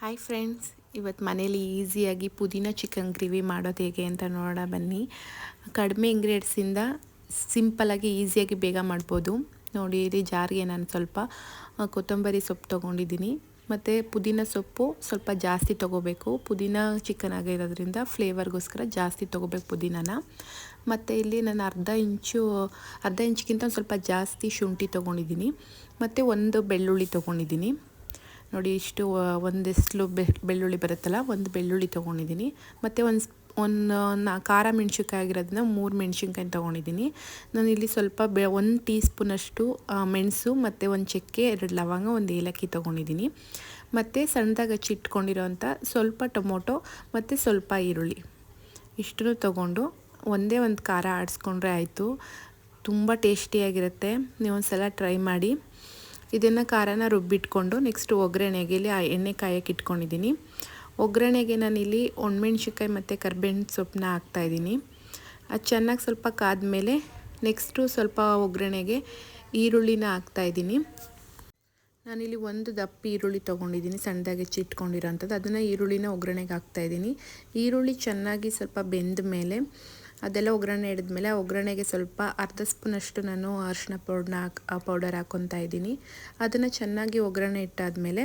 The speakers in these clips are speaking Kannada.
ಹಾಯ್ ಫ್ರೆಂಡ್ಸ್ ಇವತ್ತು ಮನೇಲಿ ಈಸಿಯಾಗಿ ಪುದೀನ ಚಿಕನ್ ಗ್ರೇವಿ ಮಾಡೋದು ಹೇಗೆ ಅಂತ ನೋಡೋಣ ಬನ್ನಿ. ಕಡಿಮೆ ಇಂಗ್ರೀಡಿಯೆಂಟ್ಸಿಂದ ಸಿಂಪಲಾಗಿ ಈಸಿಯಾಗಿ ಬೇಗ ಮಾಡ್ಬೋದು. ನೋಡಿ, ಇಲ್ಲಿ ಜಾರಿಗೆ ನಾನು ಸ್ವಲ್ಪ ಕೊತ್ತಂಬರಿ ಸೊಪ್ಪು ತೊಗೊಂಡಿದ್ದೀನಿ. ಮತ್ತು ಪುದೀನ ಸೊಪ್ಪು ಸ್ವಲ್ಪ ಜಾಸ್ತಿ ತೊಗೋಬೇಕು. ಪುದೀನ ಚಿಕನ್ ಆಗಿರೋದ್ರಿಂದ ಫ್ಲೇವರ್ಗೋಸ್ಕರ ಜಾಸ್ತಿ ತೊಗೋಬೇಕು ಪುದೀನನ. ಮತ್ತು ಇಲ್ಲಿ ನಾನು ಅರ್ಧ ಇಂಚು, ಅರ್ಧ ಇಂಚ್ಗಿಂತ ಸ್ವಲ್ಪ ಜಾಸ್ತಿ ಶುಂಠಿ ತೊಗೊಂಡಿದ್ದೀನಿ. ಮತ್ತು ಒಂದು ಬೆಳ್ಳುಳ್ಳಿ ತೊಗೊಂಡಿದ್ದೀನಿ. ನೋಡಿ ಇಷ್ಟು ಒಂದೆಸ್ಲು ಬೆಳ್ಳುಳ್ಳಿ ಬರುತ್ತಲ್ಲ, ಒಂದು ಬೆಳ್ಳುಳ್ಳಿ ತೊಗೊಂಡಿದ್ದೀನಿ. ಮತ್ತು ಒಂದು ಒಂದು, ನಾ, ಖಾರ ಮೆಣ್ಸಿನ್ಕಾಯಿ ಆಗಿರೋದನ್ನ ಮೂರು ಮೆಣ್ಸಿನ್ಕಾಯಿ ತೊಗೊಂಡಿದ್ದೀನಿ. ನಾನು ಇಲ್ಲಿ ಸ್ವಲ್ಪ ಬೆ, ಒಂದು ಟೀ ಸ್ಪೂನಷ್ಟು ಮೆಣಸು, ಮತ್ತು ಒಂದು ಚಕ್ಕೆ, ಎರಡು ಲವಂಗ, ಒಂದು ಏಲಕ್ಕಿ ತೊಗೊಂಡಿದ್ದೀನಿ. ಮತ್ತು ಸಣ್ಣದಾಗಿ ಚಿಟ್ಕೊಂಡಿರೋಂಥ ಸ್ವಲ್ಪ ಟೊಮೊಟೊ, ಮತ್ತು ಸ್ವಲ್ಪ ಈರುಳ್ಳಿ. ಇಷ್ಟನ್ನು ತೊಗೊಂಡು ಒಂದೇ ಒಂದು ಖಾರ ಆಡಿಸ್ಕೊಂಡ್ರೆ ಆಯಿತು. ತುಂಬ ಟೇಸ್ಟಿಯಾಗಿರುತ್ತೆ. ನೀವು ಒಂದು ಸಲ ಟ್ರೈ ಮಾಡಿ. ಇದನ್ನು ಖಾರನ ರುಬ್ಬಿಟ್ಕೊಂಡು ನೆಕ್ಸ್ಟ್ ಒಗ್ಗರಣೆಗೆ ಇಲ್ಲಿ ಆ ಎಣ್ಣೆ ಕಾಯಕ್ಕೆ ಇಟ್ಕೊಂಡಿದ್ದೀನಿ. ಒಗ್ಗರಣೆಗೆ ನಾನಿಲ್ಲಿ ಒಣಮೆಣ್ಸಿಕಾಯಿ ಮತ್ತು ಕರ್ಬೇವಿನ ಸೊಪ್ಪನ್ನ ಹಾಕ್ತಾಯಿದ್ದೀನಿ ಅದು ಚೆನ್ನಾಗಿ ಸ್ವಲ್ಪ ಕಾದ್ಮೇಲೆ ನೆಕ್ಸ್ಟು ಸ್ವಲ್ಪ ಒಗ್ಗರಣೆಗೆ ಈರುಳ್ಳಿನ ಹಾಕ್ತಾಯಿದ್ದೀನಿ ನಾನಿಲ್ಲಿ ಒಂದು ದಪ್ಪ ಈರುಳ್ಳಿ ತೊಗೊಂಡಿದ್ದೀನಿ, ಸಣ್ಣದಾಗಿ ಹೆಚ್ಚಿಟ್ಕೊಂಡಿರೋಂಥದ್ದು ಅದನ್ನು ಈರುಳ್ಳಿನ ಒಗ್ಗರಣೆಗೆ ಹಾಕ್ತಾಯಿದ್ದೀನಿ ಈರುಳ್ಳಿ ಚೆನ್ನಾಗಿ ಸ್ವಲ್ಪ ಬೆಂದ ಮೇಲೆ ಅದೆಲ್ಲ ಒಗ್ಗರಣೆ ಹಿಡಿದ್ಮೇಲೆ ಮೇಲೆ ಒಗ್ಗರಣೆಗೆ ಸ್ವಲ್ಪ ಅರ್ಧ ಸ್ಪೂನಷ್ಟು ನಾನು ಅರಿಶಿನ ಪೌಡ್ನ ಪೌಡರ್ ಹಾಕ್ಕೊತಾ ಇದ್ದೀನಿ. ಅದನ್ನು ಚೆನ್ನಾಗಿ ಒಗ್ಗರಣೆ ಇಟ್ಟಾದಮೇಲೆ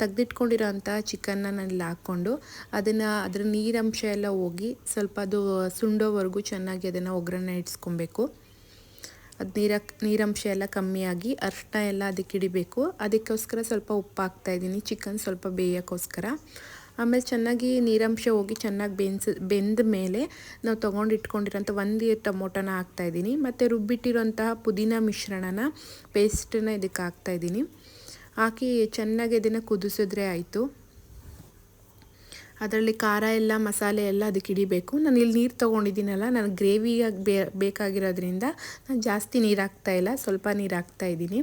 ತೆಗ್ದಿಟ್ಕೊಂಡಿರೋ ಅಂಥ ಚಿಕನ್ನ ನಾನಿಲ್ಲಿ ಹಾಕ್ಕೊಂಡು ಅದನ್ನು ಅದರ ನೀರಂಶ ಎಲ್ಲ ಹೋಗಿ ಸ್ವಲ್ಪ ಅದು ಸುಂಡೋವರೆಗೂ ಚೆನ್ನಾಗಿ ಅದನ್ನು ಒಗ್ಗರಣೆ ಇಡ್ಸ್ಕೊಬೇಕು ಅದು ನೀರ ನೀರಂಶ ಎಲ್ಲ ಕಮ್ಮಿಯಾಗಿ ಅರಿಶಿನ ಎಲ್ಲ ಅದಕ್ಕೆ ಹಿಡಿಬೇಕು ಅದಕ್ಕೋಸ್ಕರ ಸ್ವಲ್ಪ ಉಪ್ಪು ಹಾಕ್ತಾಯಿದ್ದೀನಿ ಚಿಕನ್ ಸ್ವಲ್ಪ ಬೇಯೋಕ್ಕೋಸ್ಕರ. ಆಮೇಲೆ ಚೆನ್ನಾಗಿ ನೀರಂಶ ಹೋಗಿ ಚೆನ್ನಾಗಿ ಬೆನ್ಸ್, ಬೆಂದ ಮೇಲೆ ನಾವು ತೊಗೊಂಡು ಇಟ್ಕೊಂಡಿರೋಂಥ ಒಂದು ಟೊಮೊಟೊನ ಹಾಕ್ತಾಯಿದ್ದೀನಿ ಮತ್ತು ರುಬ್ಬಿಟ್ಟಿರೋಂತಹ ಪುದೀನ ಮಿಶ್ರಣನ ಪೇಸ್ಟನ್ನ ಇದಕ್ಕೆ ಹಾಕ್ತಾಯಿದ್ದೀನಿ ಹಾಕಿ ಚೆನ್ನಾಗಿ ಇದನ್ನು ಕುದಿಸಿದ್ರೆ ಆಯಿತು. ಅದರಲ್ಲಿ ಖಾರ ಎಲ್ಲ, ಮಸಾಲೆ ಎಲ್ಲ ಅದಕ್ಕೆ ಹಿಡಿಬೇಕು. ನಾನು ಇಲ್ಲಿ ನೀರು ತೊಗೊಂಡಿದ್ದೀನಲ್ಲ, ನಾನು ಗ್ರೇವಿಯಾಗಿ ಬೇಕಾಗಿರೋದ್ರಿಂದ ನಾನು ಜಾಸ್ತಿ ನೀರು ಹಾಕ್ತಾಯಿಲ್ಲ ಸ್ವಲ್ಪ ನೀರು ಹಾಕ್ತಾಯಿದ್ದೀನಿ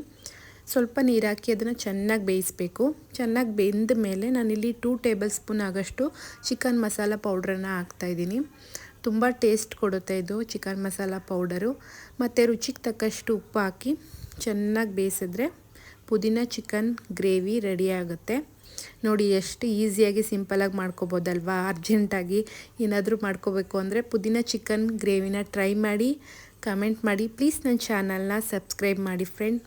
ಸ್ವಲ್ಪ ನೀರು ಹಾಕಿ ಅದನ್ನು ಚೆನ್ನಾಗಿ ಬೇಯಿಸಬೇಕು. ಚೆನ್ನಾಗಿ ಬೆಂದ ಮೇಲೆ ನಾನಿಲ್ಲಿ ಟೂ ಟೇಬಲ್ ಸ್ಪೂನ್ ಆಗೋಷ್ಟು ಚಿಕನ್ ಮಸಾಲ ಪೌಡ್ರನ್ನು ಹಾಕ್ತಾಯಿದ್ದೀನಿ ತುಂಬ ಟೇಸ್ಟ್ ಕೊಡುತ್ತೆ ಇದು ಚಿಕನ್ ಮಸಾಲ ಪೌಡರು ಮತ್ತು ರುಚಿಗೆ ತಕ್ಕಷ್ಟು ಉಪ್ಪು ಹಾಕಿ ಚೆನ್ನಾಗಿ ಬೇಯಿಸಿದ್ರೆ ಪುದೀನ ಚಿಕನ್ ಗ್ರೇವಿ ರೆಡಿ ಆಗುತ್ತೆ. ನೋಡಿ ಎಷ್ಟು ಈಸಿಯಾಗಿ ಸಿಂಪಲಾಗಿ ಮಾಡ್ಕೋಬೋದಲ್ವಾ? ಅರ್ಜೆಂಟಾಗಿ ಏನಾದರೂ ಮಾಡ್ಕೋಬೇಕು ಅಂದರೆ ಪುದೀನ ಚಿಕನ್ ಗ್ರೇವಿನ ಟ್ರೈ ಮಾಡಿ ಕಮೆಂಟ್ ಮಾಡಿ. ಪ್ಲೀಸ್ ನನ್ನ ಚಾನಲ್ನ ಸಬ್ಸ್ಕ್ರೈಬ್ ಮಾಡಿ ಫ್ರೆಂಡ್